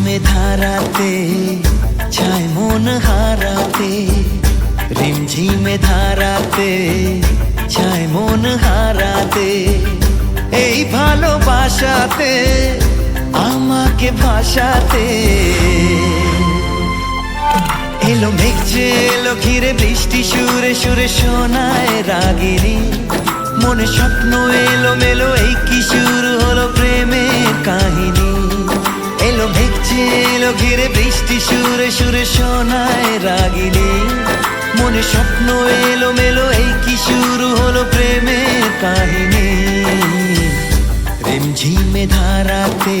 ধারাতে চায় মন হারাতে, রিমঝিমে ধারাতে চায় মন হারাতে। এই ভালোবাসাতে, আমাকে ভাসাতে। এলো মেঘছে এলো ঘিরে বৃষ্টি, সুরে সুরে শোনায় রাগিনী। মনে স্বপ্ন এলো মেলো এই কি শুরু হলো প্রেমের ঘিরে বৃষ্টি সুরে সুরে শোনায় রাগিনী। মনে স্বপ্ন এলো মেলো এই কি শুরু হলো প্রেমের কাহিনী? রিমঝিমে ধারাতে